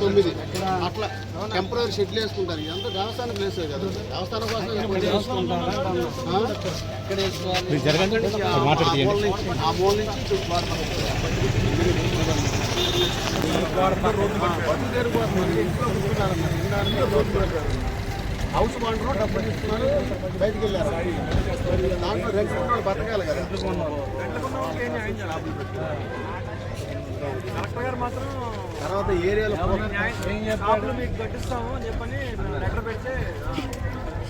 తొమ్మిది. అట్లా టెంపరీ షెడ్లు వేసుకుంటారు. ఇదంతా దేవస్థాన ప్లేస్ కదా. దేవస్థానం కోసం ఆ? ఆ మూల నుంచి. హౌస్ బాండరు డబ్బులు తీసుకున్నారు బయటికి వెళ్ళారు దాంట్లో రెండు వాళ్ళు బతకాలి కదా. కలెక్టర్ గారు మాత్రం తర్వాత ఏరియాలో షాపులు మీకు కట్టిస్తాము అని చెప్పని లెటర్ పెడితే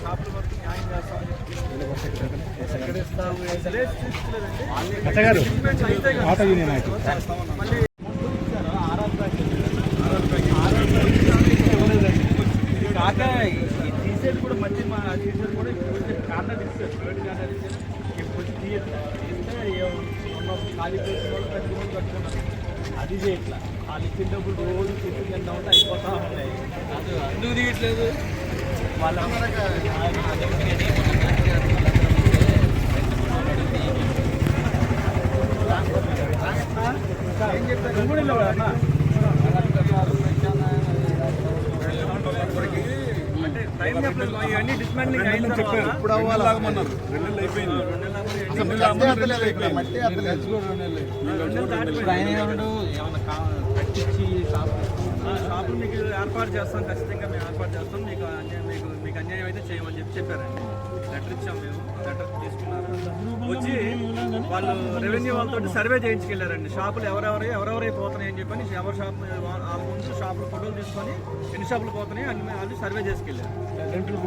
షాపుల వరకు న్యాయం చేస్తామని చెప్పి. మళ్ళీ కాక ఈ టీషర్ట్ కూడా మళ్ళీ మా టీషర్ట్ కూడా ఇప్పుడు కార్నర్ ఇస్తారు థర్డ్ కార్నర్ ఇస్తారు ఇప్పుడు తీయరు తీస్తే ఏ- ఉన్న ఖాళీ ప్లేస్ వాళ్ళు కట్టుకుని కట్టుకున్నారు అది చేయట్లా వాళ్ళు ఇచ్చిన డబ్బులు రోజు చెట్టు కింద ఉంటే అయిపోతా ఉన్నాయి. అది ఎందుకు తీయట్లేదు వాళ్ళ ఏం చెప్పారు కూడా వెళ్ళావా అన్న? అంటే టైం చెప్పలేదు ఇవన్నీ డిస్మాండ్లింగ్ అయిన తర్వాత ఇప్పుడు అసలు మట్టి అద్దలేదు షాపులు మీకు ఏర్పాటు చేస్తాం ఖచ్చితంగా మేము ఏర్పాటు చేస్తాం. మీకు అన్యాయం మీకు మీకు అన్యాయం అయితే చేయమని చెప్పి చెప్పారండి. లెటర్ ఇచ్చాం మేము. లెటర్ తీసుకున్నారు. వచ్చి వాళ్ళు రెవెన్యూ వాళ్ళతో సర్వే చేయించుకెళ్ళారండి. షాపులు ఎవరెవరు ఎవరెవరై పోతున్నాయి అని చెప్పని ఎవరి షాప్ వాళ్ళ ముందు షాపులు ఫోటోలు తీసుకొని ఎన్ని షాపులు పోతున్నాయి అన్ని వాళ్ళు సర్వే చేసుకెళ్ళారు. రెంట్లు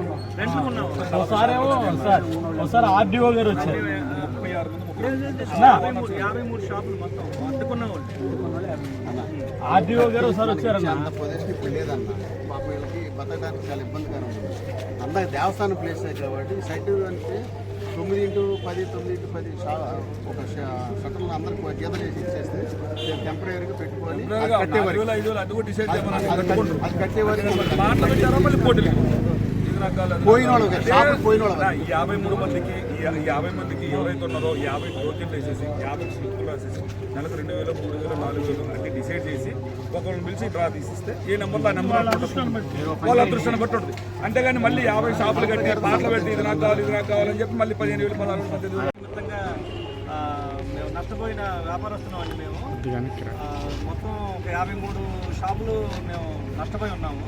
సార్ ఒకసారి ఆర్డీఓ గారు వచ్చారు. యాభై మూడు యాభై మూడు షాపులు మొత్తం అడ్డుకున్న వాళ్ళు ఆర్డీఓ గారు ఒకసారి వచ్చారన్న. అంత పొజిషన్ ఇప్పుడు లేదన్న. పాప వీళ్ళకి బతకడానికి చాలా ఇబ్బందికరం ఉంది. అందాక దేవస్థానం ప్లేస్ కాబట్టి సైట్ అంటే తొమ్మిది ఇంటూ పది తొమ్మిది ఇంటూ పది షా ఒక షటర్లు అందరికి గీత చేసి ఇచ్చేస్తే టెంపరీగా పెట్టుకొని అది కట్టే వరకు పోయిన వాళ్ళకి యాభై మూడు మందికి యాభై మందికి ఎవరైతే ఉన్నారో యాభై టోకెన్లు వేసేసి యాభై స్లిప్లు రాసేసి నెలకు రెండు వేలు మూడు వేలు నాలుగు వేలు అన్ని డిసైడ్ చేసి ఒకళ్ళని పిలిచి డ్రా తీసిస్తే ఏ నెంబర్లో ఆ నెంబర్ వాళ్ళ అదృష్టాన్ని బట్టి ఉంటుంది. అంతేగాని మళ్ళీ యాభై షాపులు కట్టి పాటలు పెట్టి ఇది నాకు కావాలి ఇది నాకు కావాలని చెప్పి మళ్ళీ పదిహేను వేలు పదహారు వేలు పద్దెనిమిది వేలు. మేము నష్టపోయిన వ్యాపారస్తున్నాం అండి మేము మొత్తం ఒక యాభై మూడు షాపులు మేము నష్టపోయి ఉన్నాము.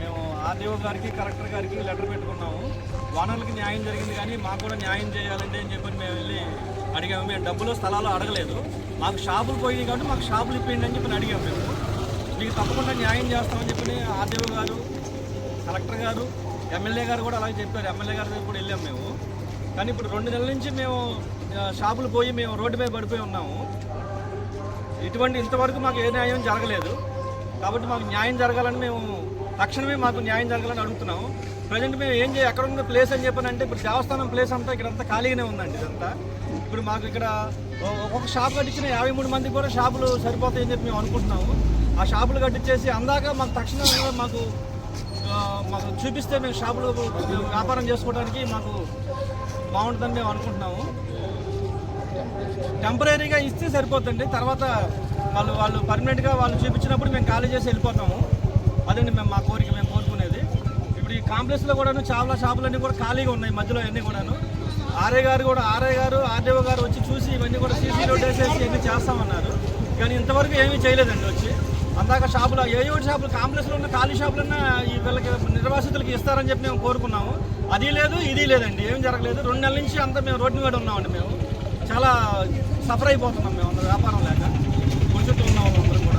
మేము ఆర్డీఓ గారికి కలెక్టర్ గారికి లెటర్ పెట్టుకున్నాము. ఓనర్లకి న్యాయం జరిగింది కానీ మాకు కూడా న్యాయం చేయాలండి అని చెప్పి మేము వెళ్ళి అడిగాము. మేము డబ్బులు స్థలాలు అడగలేదు. మాకు షాపులు పోయినాయి కాబట్టి మాకు షాపులు ఇప్పిండి అని చెప్పి అడిగాము మేము. మీకు తప్పకుండా న్యాయం చేస్తామని చెప్పి ఆర్డీఓ గారు కలెక్టర్ గారు ఎమ్మెల్యే గారు కూడా అలాగే చెప్పారు. ఎమ్మెల్యే గారు కూడా వెళ్ళాం మేము. కానీ ఇప్పుడు రెండు నెలల నుంచి మేము షాపులు పోయి మేము రోడ్డుపై పడిపోయి ఉన్నాము. ఇటువంటి ఇంతవరకు మాకు ఏ న్యాయం జరగలేదు. కాబట్టి మాకు న్యాయం జరగాలని మేము తక్షణమే మాకు న్యాయం జరగాలని అడుగుతున్నాము. ప్రజెంట్ మేము ఏం చేయాలి ఎక్కడ ఉన్న ప్లేస్ అని చెప్పానంటే ఇప్పుడు దేవస్థానం ప్లేస్ అంతా ఇక్కడ అంతా ఖాళీగానే ఉందండి ఇదంతా. ఇప్పుడు మాకు ఇక్కడ ఒ- ఒక్కొక్క షాప్ కట్టించిన యాభై మూడు మందికి కూడా షాపులు సరిపోతాయని చెప్పి మేము అనుకుంటున్నాము. ఆ షాపులు కట్టించేసి అందాక మాకు తక్షణంగా మాకు మాకు చూపిస్తే మేము షాపులు వ్యాపారం చేసుకోవడానికి మాకు బాగుంటుందని మేము అనుకుంటున్నాము. టెంపరీగా ఇస్తే సరిపోతుంది తర్వాత వాళ్ళు వాళ్ళు పర్మనెంట్గా వాళ్ళు చూపించినప్పుడు మేము ఖాళీ చేసి వెళ్ళిపోతాము. అదండి మేము మా కోరిక మేము కోరుకునేది. ఇప్పుడు ఈ కాంప్లెక్స్లో కూడాను చాలా షాపులన్నీ కూడా ఖాళీగా ఉన్నాయి మధ్యలో అన్నీ కూడాను. ఆర్ఏ గారు కూడా ఆర్ఏ గారు ఆర్డీఓ గారు వచ్చి చూసి ఇవన్నీ కూడా సీసీ రోడ్ వేసేసి ఇవన్నీ చేస్తామన్నారు. కానీ ఇంతవరకు ఏమీ చేయలేదండి వచ్చి. అందాక షాపులు ఏ ఏ షాపులు కాంప్లెక్స్లో ఉన్న ఖాళీ షాపులన్నా ఈ వీళ్ళకి నిర్వాసితులకి ఇస్తారని చెప్పి మేము కోరుకున్నాము. అది లేదు ఇది లేదండి ఏం జరగలేదు. రెండు నెలల నుంచి అంతా మేము రోడ్డు మీద ఉన్నామండి మేము. చాలా సఫర్ అయిపోతున్నాం మేము అంత వ్యాపారం లేక. కొంచెం ఉన్నాము అందరం కూడా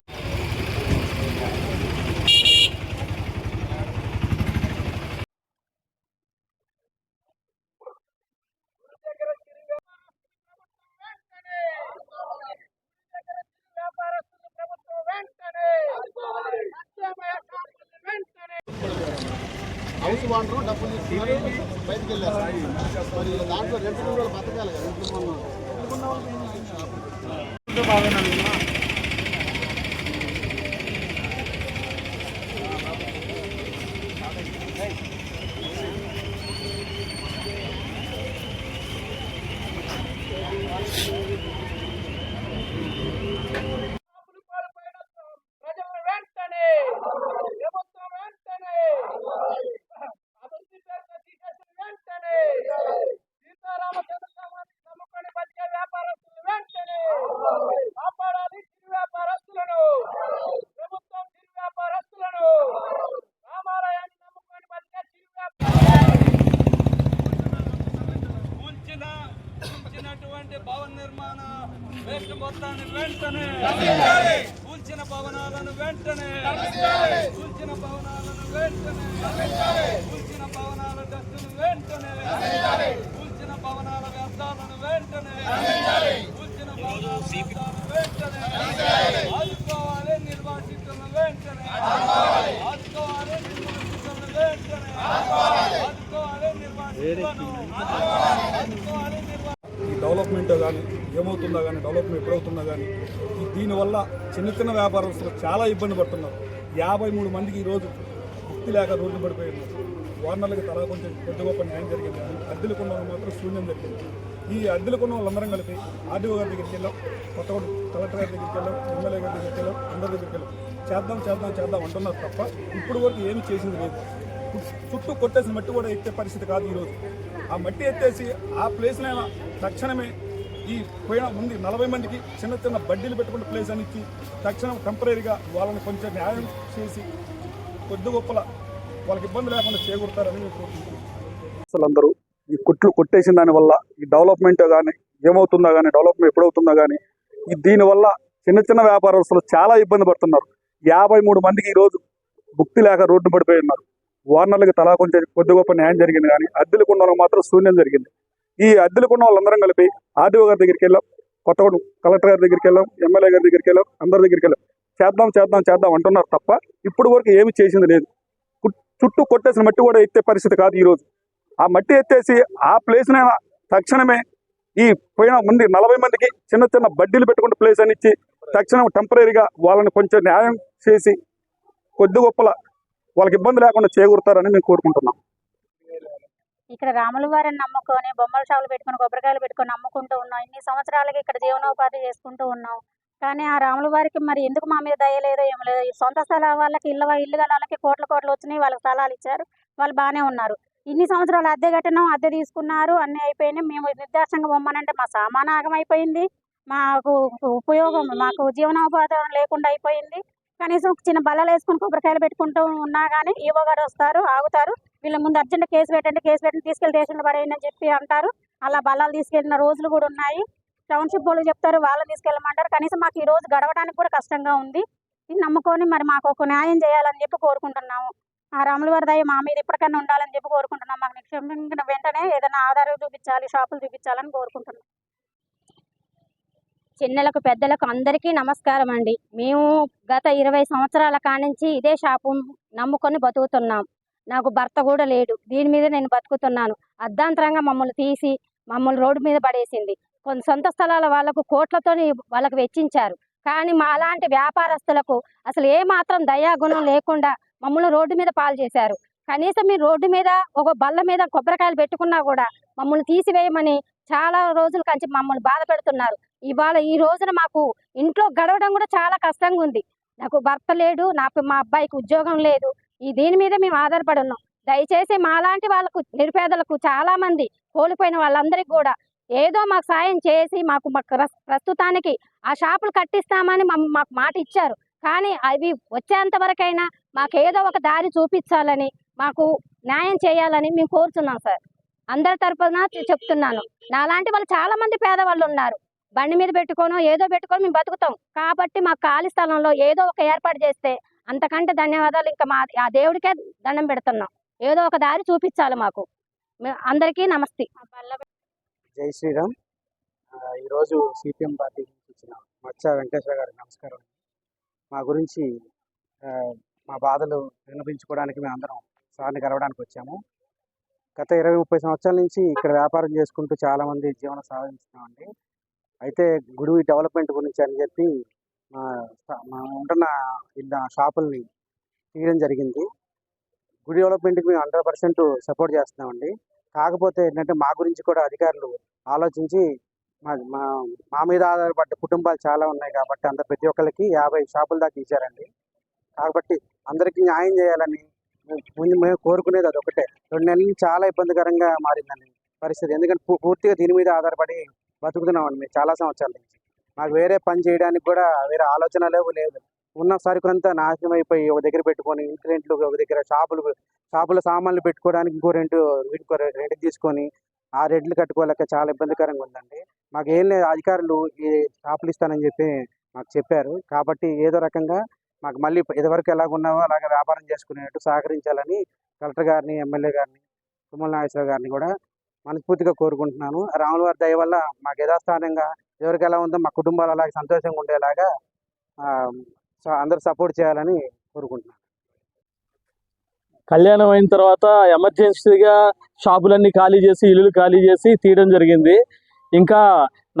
తీయట్లేదు కర్ణాటక డబ్బులు తీసుకున్నారు బయటకు వెళ్ళారు మరి దాంట్లో రెండు రోజులు బతకాలి కదా ఇంట్లో మనం ప్రజలు వెంటనే ప్రభుత్వం వెంటనే అభివృద్ధి పేరుతో తీసేసిన వెంటనే సీతారామ చంద్రరామాన్ని నమ్ముకొని బతికే వ్యాపారస్తులు వెంటనే కాపాడాలి చిరు వ్యాపారస్తులను ప్రభుత్వం చిరు వ్యాపారస్తులను రామాలయాన్ని నమ్ముకొని బతికే చిరు వ్యాపార కూల్చిన కూల్చినటువంటి భవన నిర్మాణ మొత్తాన్ని వెంటనే. కూల్చిన భవనాలను వెంటనే. కూల్చిన భవనాలను వెంటనే. కూల్చిన భవనాల డస్టును వెంటనే. కూల్చిన భవనాల వ్యర్థాలను వెంటనే. కూల్చిన భవనాల వెంటనే. డెవలప్మెంట్ కానీ ఏమవుతుందో కానీ డెవలప్మెంట్ ఎప్పుడవుతుందో కానీ ఈ దీనివల్ల చిన్న చిన్న వ్యాపారస్తులు చాలా ఇబ్బంది పడుతున్నారు. యాభై మూడు మందికి ఈరోజు ముక్తి లేక రోడ్డు పడిపోయింది. ఉన్నారు తలా కొంచెం పెద్ద గొప్ప న్యాయం జరిగింది. కానీ అద్దెలు కొన్న వాళ్ళు మాత్రం శూన్యం జరిగింది. ఈ అద్దెలు కొన్న వాళ్ళందరం కలిపి ఆర్డీఓ గారి దగ్గరికి వెళ్ళాం కొత్తగూడ కలెక్టర్ గారి దగ్గరికి వెళ్ళాం ఎమ్మెల్యే గారి దగ్గరికి వెళ్ళాం అందరి దగ్గరికి వెళ్ళాం. చేద్దాం చేద్దాం చేద్దాం అంటున్నారు తప్ప ఇప్పుడు వరకు ఏమీ చేసింది లేదు. చుట్టూ కొట్టేసిన మట్టి కూడా ఎత్తే పరిస్థితి కాదు ఈరోజు ఆ మట్టి ఎత్తేసి ఆ ప్లేస్నైనా తక్షణమే ఈ పోయిన ఉంది నలభై మందికి చిన్న చిన్న బడ్డీలు పెట్టుకున్న ప్లేస్ అని ఇచ్చి తక్షణం టెంపరీగా వాళ్ళని కొంచెం న్యాయం చేసి కొద్ది గొప్పల వాళ్ళకి ఇబ్బంది లేకుండా చేకూరుతారని అసలు అందరూ ఈ కుట్లు కొట్టేసిన దానివల్ల ఈ డెవలప్మెంట్ కానీ ఏమవుతుందో కానీ డెవలప్మెంట్ ఎప్పుడవుతుందో కానీ ఈ దీనివల్ల చిన్న చిన్న వ్యాపారస్తులు చాలా ఇబ్బంది పడుతున్నారు. యాభై మూడు మందికి ఈరోజు భుక్తి లేక రోడ్డు పడిపోయి ఉన్నారు. ఓనర్లకి తలా కొంచెం కొద్ది గొప్ప న్యాయం జరిగింది కానీ అద్దెలు కొన్న మాత్రం శూన్యం జరిగింది. ఈ అద్దెలకున్న వాళ్ళందరం కలిపి ఆర్డీఓ గారి దగ్గరికి వెళ్ళాం కొత్తగూడెం కలెక్టర్ గారి దగ్గరికి వెళ్ళాం ఎమ్మెల్యే గారి దగ్గరికి వెళ్ళాం అందరి దగ్గరికి వెళ్ళాం. చేద్దాం చేద్దాం చేద్దాం అంటున్నారు తప్ప ఇప్పుడు వరకు ఏమి చేసింది లేదు. చుట్టూ కొట్టేసిన మట్టి కూడా ఎత్తే పరిస్థితి కాదు ఈరోజు ఆ మట్టి ఎత్తేసి ఆ ప్లేస్నే తక్షణమే ఈ పోయిన మంది నలభై మందికి చిన్న చిన్న బడ్డీలు పెట్టుకున్న ప్లేస్ అని ఇచ్చి తక్షణం టెంపరీగా వాళ్ళని కొంచెం న్యాయం చేసి కొద్ది గొప్పల వాళ్ళకి ఇబ్బంది లేకుండా చేకూరుతారని మేము కోరుకుంటున్నాం. ఇక్కడ రాముల వారిని నమ్ముకొని బొమ్మల షాపులు పెట్టుకొని కొబ్బరికాయలు పెట్టుకొని అమ్ముకుంటూ ఉన్నాం. ఇన్ని సంవత్సరాలకి ఇక్కడ జీవనోపాధి చేసుకుంటూ ఉన్నాం. కానీ ఆ రాముల వారికి మరి ఎందుకు మా మీద దయలేదో ఏం లేదు. ఈ సొంత స్థలాల వాళ్ళకి ఇళ్ళ ఇల్లు గల వాళ్ళకి కోట్ల కోట్లు వచ్చినాయి. వాళ్ళకి స్థలాలు ఇచ్చారు. వాళ్ళు బాగానే ఉన్నారు. ఇన్ని సంవత్సరాలు అద్దె కట్టినాం అద్దె తీసుకున్నారు అన్నీ అయిపోయినాయి. మేము నిర్దాక్షంగా బొమ్మనంటే మా సామాను అయిపోయింది. మాకు ఉపయోగం మాకు జీవనోపాధి లేకుండా అయిపోయింది. కనీసం చిన్న బల్లలు వేసుకొని కొబ్బరికాయలు పెట్టుకుంటూ ఉన్నా కానీ ఈవో వస్తారు ఆగుతారు. వీళ్ళ ముందు అర్జెంట్ కేసు పెట్టండి కేసు పెట్టి తీసుకెళ్ళి స్టేషన్లో పడేయండి అని చెప్పి అంటారు. అలా బలాలు తీసుకెళ్ళిన రోజులు కూడా ఉన్నాయి. టౌన్షిప్ వాళ్ళు చెప్తారు వాళ్ళని తీసుకెళ్ళమంటారు. కనీసం మాకు ఈ రోజు గడవడానికి కూడా కష్టంగా ఉంది. ఇది నమ్ముకొని మరి మాకు ఒక న్యాయం చేయాలని చెప్పి కోరుకుంటున్నాము. ఆ రాముల వారి దయ మా మీద ఇప్పటికైనా ఉండాలని చెప్పి కోరుకుంటున్నాం. మాకు నిక్షేపించిన వెంటనే ఏదైనా ఆధారం చూపించాలి షాపులు చూపించాలని కోరుకుంటున్నాం. చిన్నలకు పెద్దలకు అందరికీ నమస్కారం అండి. మేము గత ఇరవై సంవత్సరాల కానించి ఇదే షాపు నమ్ముకొని బతుకుతున్నాం. నాకు భర్త కూడా లేడు. దీని మీద నేను బతుకుతున్నాను. అర్ధాంతరంగా మమ్మల్ని తీసి మమ్మల్ని రోడ్డు మీద పడేసింది. కొన్ని సొంత స్థలాల వాళ్ళకు కోట్లతో వాళ్ళకు వెచ్చించారు. కానీ మా అలాంటి వ్యాపారస్తులకు అసలు ఏ మాత్రం దయాగుణం లేకుండా మమ్మల్ని రోడ్డు మీద పాలు చేశారు. కనీసం మీరు రోడ్డు మీద ఒక బల్ల మీద కొబ్బరికాయలు పెట్టుకున్నా కూడా మమ్మల్ని తీసివేయమని చాలా రోజుల కంచి మమ్మల్ని బాధ పెడుతున్నారు. ఇవాళ ఈ రోజున మాకు ఇంట్లో గడవడం కూడా చాలా కష్టంగా ఉంది నాకు భర్త లేడు నాకు మా అబ్బాయికి ఉద్యోగం లేదు ఈ దీని మీద మేము ఆధారపడి ఉన్నాం దయచేసి మాలాంటి వాళ్ళకు నిరుపేదలకు చాలా మంది కోల్పోయిన వాళ్ళందరికీ కూడా ఏదో మాకు సాయం చేసి మాకు మాకు ప్రస్తుతానికి ఆ షాపులు కట్టిస్తామని మాకు మాట ఇచ్చారు. కానీ అవి వచ్చేంత వరకైనా మాకు ఏదో ఒక దారి చూపించాలని మాకు న్యాయం చేయాలని మేము కోరుతున్నాం సార్. అందరి తరపున చెప్తున్నాను. నాలాంటి వాళ్ళు చాలా మంది పేదవాళ్ళు ఉన్నారు. బండి మీద పెట్టుకోను ఏదో పెట్టుకొని మేము బతుకుతాం. కాబట్టి మా ఖాళీ స్థలంలో ఏదో ఒక ఏర్పాటు చేస్తే అంతకంటే ధన్యవాదాలు. ఇంకా మా ఆ దేవుడికే దండం పెడుతున్నాం. ఏదో ఒక దారి చూపించాలి మాకు. అందరికీ నమస్తే. జై శ్రీరామ్. ఈరోజు సిపిఎం పార్టీ నుంచి వచ్చిన మచ్చ వెంకటేశ్వర గారు నమస్కారం. మా గురించి మా బాధలు వినిపించుకోవడానికి మేము అందరం సార్ని కలవడానికి వచ్చాము. గత ఇరవై ముప్పై సంవత్సరాల నుంచి ఇక్కడ వ్యాపారం చేసుకుంటూ చాలామంది జీవనం సాధిస్తున్నామండి అయితే గుడి డెవలప్మెంట్ గురించి అని చెప్పి మా ఉంటున్న ఇళ్ళ షాపుల్ని తీయడం జరిగింది. గుడి డెవలప్మెంట్కి మేము హండ్రెడ్ పర్సెంట్ సపోర్ట్ చేస్తున్నామండి. కాకపోతే ఏంటంటే మా గురించి కూడా అధికారులు ఆలోచించి మా మా మీద ఆధారపడ్డ కుటుంబాలు చాలా ఉన్నాయి కాబట్టి అందరు ప్రతి ఒక్కరికి యాభై షాపుల దాకా ఇచ్చారండి. కాబట్టి అందరికీ న్యాయం చేయాలని మేము- ముందు మేము కోరుకునేది అది ఒకటే రెండు నెలలు చాలా ఇబ్బందికరంగా మారిందండి పరిస్థితి. ఎందుకంటే పూర్తిగా దీని మీద ఆధారపడి బతుకుతున్నామండి మేము చాలా సంవత్సరాల నుంచి. మాకు వేరే పని చేయడానికి కూడా వేరే ఆలోచన లేవు లేదు. ఉన్న సరుకులంతా నాశనం అయిపోయి ఒక దగ్గర పెట్టుకొని ఇంటి రెంట్లు ఒక దగ్గర షాపులు షాపుల సామాన్లు పెట్టుకోవడానికి ఇంకో రెంటు ఇంకో రెంట్ తీసుకొని ఆ రెంట్లు కట్టుకోలేక చాలా ఇబ్బందికరంగా ఉందండి. మాకు ఏం లేదు అధికారులు ఈ షాపులు ఇస్తానని చెప్పి మాకు చెప్పారు. కాబట్టి ఏదో రకంగా మాకు మళ్ళీ ఇదివరకు ఎలాగ ఉన్నామో అలాగే వ్యాపారం చేసుకునేట్టు సహకరించాలని కలెక్టర్ గారిని ఎమ్మెల్యే గారిని తుమ్మల నాగేశ్వర గారిని కూడా మనస్ఫూర్తిగా కోరుకుంటున్నాను. రాములవారి దయ వల్ల మాకు యథాస్థానంగా ఎవరికి ఎలా ఉందో మా కుటుంబాలు అలాగే సంతోషంగా ఉండేలాగా అందరూ సపోర్ట్ చేయాలని కోరుకుంటున్నాను. కళ్యాణం అయిన తర్వాత ఎమర్జెన్సీగా షాపులన్నీ ఖాళీ చేసి ఇల్లులు ఖాళీ చేసి తీయడం జరిగింది. ఇంకా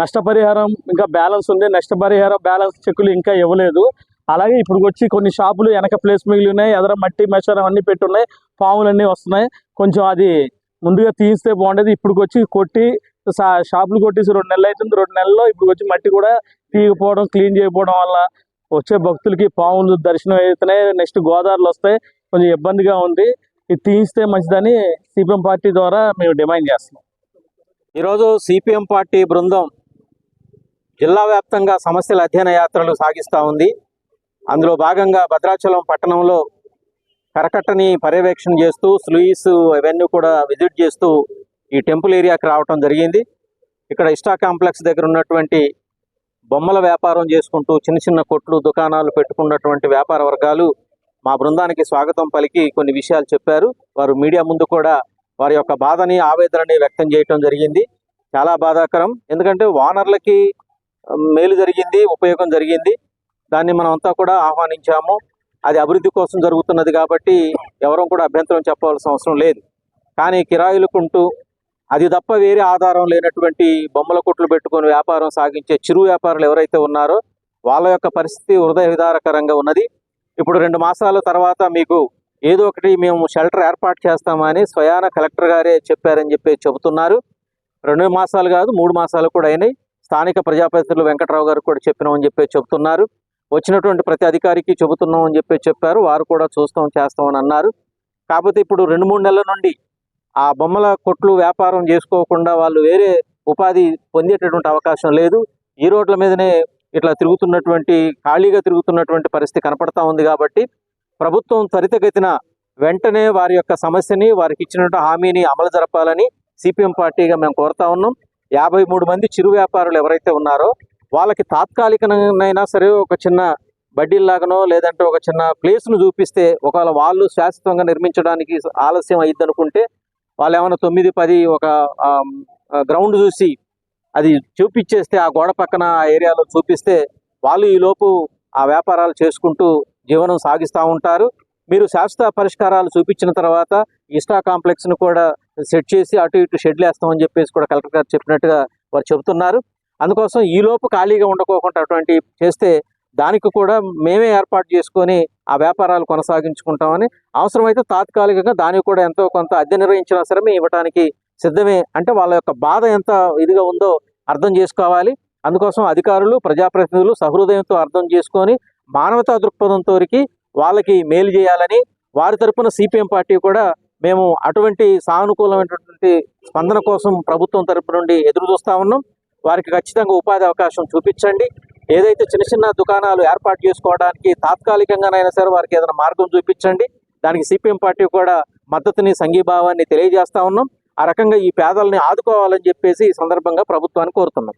నష్టపరిహారం ఇంకా బ్యాలెన్స్ ఉంది. నష్టపరిహారం బ్యాలెన్స్ చెక్కులు ఇంకా ఇవ్వలేదు. అలాగే ఇప్పుడు వచ్చి కొన్ని షాపులు వెనక ప్లేస్ మిగిలి ఉన్నాయి. ఎదర మట్టి మెషరం అన్నీ పెట్టి ఉన్నాయి పాములన్నీ వస్తున్నాయి. కొంచెం అది ముందుగా తీస్తే బాగుండేది. ఇప్పుడు వచ్చి కొట్టి షాపులు కొట్టేసి రెండు నెలలు అవుతుంది రెండు నెలల్లో ఇప్పుడు వచ్చి మట్టి కూడా తీయకపోవడం క్లీన్ చేయకపోవడం వల్ల వచ్చే భక్తులకి పాములు దర్శనం అవుతున్నాయి నెక్స్ట్ గోదావరిలో వస్తాయి కొంచెం ఇబ్బందిగా ఉంది. ఇది తీయిస్తే మంచిదని సిపిఎం పార్టీ ద్వారా మేము డిమాండ్ చేస్తున్నాం. ఈరోజు సిపిఎం పార్టీ బృందం జిల్లా వ్యాప్తంగా సమస్యల అధ్యయన యాత్రలు సాగిస్తూ ఉంది. అందులో భాగంగా భద్రాచలం పట్టణంలో కరకట్టని పర్యవేక్షణ చేస్తూ స్లూయిస్ అవన్నీ కూడా విజిట్ చేస్తూ ఈ టెంపుల్ ఏరియాకి రావటం జరిగింది. ఇక్కడ ఇస్టా కాంప్లెక్స్ దగ్గర ఉన్నటువంటి బొమ్మల వ్యాపారం చేసుకుంటూ చిన్న చిన్న కొట్లు దుకాణాలు పెట్టుకున్నటువంటి వ్యాపార వర్గాలు మా బృందానికి స్వాగతం పలికి కొన్ని విషయాలు చెప్పారు. వారు మీడియా ముందు కూడా వారి యొక్క బాధని ఆవేదనని వ్యక్తం చేయటం జరిగింది. చాలా బాధాకరం. ఎందుకంటే వానర్లకి మేలు జరిగింది ఉపయోగం జరిగింది. దాన్ని మనం అంతా కూడా ఆహ్వానించాము. అది అభివృద్ధి కోసం జరుగుతున్నది కాబట్టి ఎవరూ కూడా అభ్యంతరం చెప్పవలసిన అవసరం లేదు. కానీ కిరాయిలుకుంటూ అది తప్ప వేరే ఆధారం లేనటువంటి బొమ్మల కొట్లు పెట్టుకొని వ్యాపారం సాగించే చిరు వ్యాపారులు ఎవరైతే ఉన్నారో వాళ్ళ యొక్క పరిస్థితి హృదయ విదారకరంగా ఉన్నది. ఇప్పుడు రెండు మాసాల తర్వాత మీకు ఏదో ఒకటి మేము షెల్టర్ ఏర్పాటు చేస్తామని స్వయాన కలెక్టర్ గారే చెప్పారని చెప్పి చెబుతున్నారు. రెండు మాసాలు కాదు మూడు మాసాలు కూడా అయినాయి. స్థానిక ప్రజాప్రతినిధులు వెంకట్రావు గారు కూడా చెప్పినామని చెప్పి చెబుతున్నారు. వచ్చినటువంటి ప్రతి అధికారికి చెబుతున్నామని చెప్పి చెప్పారు. వారు కూడా చూస్తాం చేస్తామని అన్నారు. కాకపోతే ఇప్పుడు రెండు మూడు నెలల నుండి ఆ బొమ్మల కొట్లు వ్యాపారం చేసుకోకుండా వాళ్ళు వేరే ఉపాధి పొందేటటువంటి అవకాశం లేదు. ఈ రోడ్ల మీదనే ఇట్లా తిరుగుతున్నటువంటి ఖాళీగా తిరుగుతున్నటువంటి పరిస్థితి కనపడతా ఉంది కాబట్టి ప్రభుత్వం త్వరితగతిన వెంటనే వారి యొక్క సమస్యని వారికి ఇచ్చినటువంటి హామీని అమలు జరపాలని సిపిఎం పార్టీగా మేము కోరుతా ఉన్నాం. యాభై మూడు మంది చిరు వ్యాపారులు ఎవరైతే ఉన్నారో వాళ్ళకి తాత్కాలికనైనా సరే ఒక చిన్న బడ్డీల్లాగనో లేదంటే ఒక చిన్న ప్లేస్ను చూపిస్తే ఒకవేళ వాళ్ళు శాశ్వతంగా నిర్మించడానికి ఆలస్యం అయ్యిద్దనుకుంటే వాళ్ళు ఏమైనా తొమ్మిది పది ఒక గ్రౌండ్ చూసి అది చూపించేస్తే ఆ గోడ పక్కన ఆ ఏరియాలో చూపిస్తే వాళ్ళు ఈలోపు ఆ వ్యాపారాలు చేసుకుంటూ జీవనం సాగిస్తూ ఉంటారు. మీరు శాశ్వత పరిష్కారాలు చూపించిన తర్వాత ఇస్టా కాంప్లెక్స్ను కూడా సెట్ చేసి అటు ఇటు షెడ్లు వేస్తామని చెప్పేసి కూడా కలెక్టర్ గారు చెప్పినట్టుగా వారు చెబుతున్నారు. అందుకోసం ఈలోపు ఖాళీగా ఉండకోకుండా అటువంటి చేస్తే దానికి కూడా మేమే ఏర్పాటు చేసుకొని ఆ వ్యాపారాలు కొనసాగించుకుంటామని అవసరమైతే తాత్కాలికంగా దానికి కూడా ఎంతో కొంత అద్దె నిర్వహించినా సరే మేము ఇవ్వడానికి సిద్ధమే. అంటే వాళ్ళ యొక్క బాధ ఎంత ఇదిగా ఉందో అర్థం చేసుకోవాలి. అందుకోసం అధికారులు ప్రజాప్రతినిధులు సహృదయంతో అర్థం చేసుకొని మానవతా దృక్పథంతో వాళ్ళకి మేలు చేయాలని వారి తరపున సిపిఎం పార్టీ కూడా మేము అటువంటి సానుకూలమైనటువంటి స్పందన కోసం ప్రభుత్వం తరపు నుండి ఎదురు చూస్తూ ఉన్నాం. వారికి ఖచ్చితంగా ఉపాధి అవకాశం చూపించండి. ఏదైతే చిన్న చిన్న దుకాణాలు ఏర్పాటు చేసుకోవడానికి తాత్కాలికంగానైనా సరే వారికి ఏదైనా మార్గం చూపించండి. దానికి సిపిఎం పార్టీ కూడా మద్దతుని సంఘీభావాన్ని తెలియజేస్తా ఉన్నాం. ఆ రకంగా ఈ పేదల్ని ఆదుకోవాలని చెప్పేసి ఈ సందర్భంగా ప్రభుత్వాన్ని కోరుతున్నాం.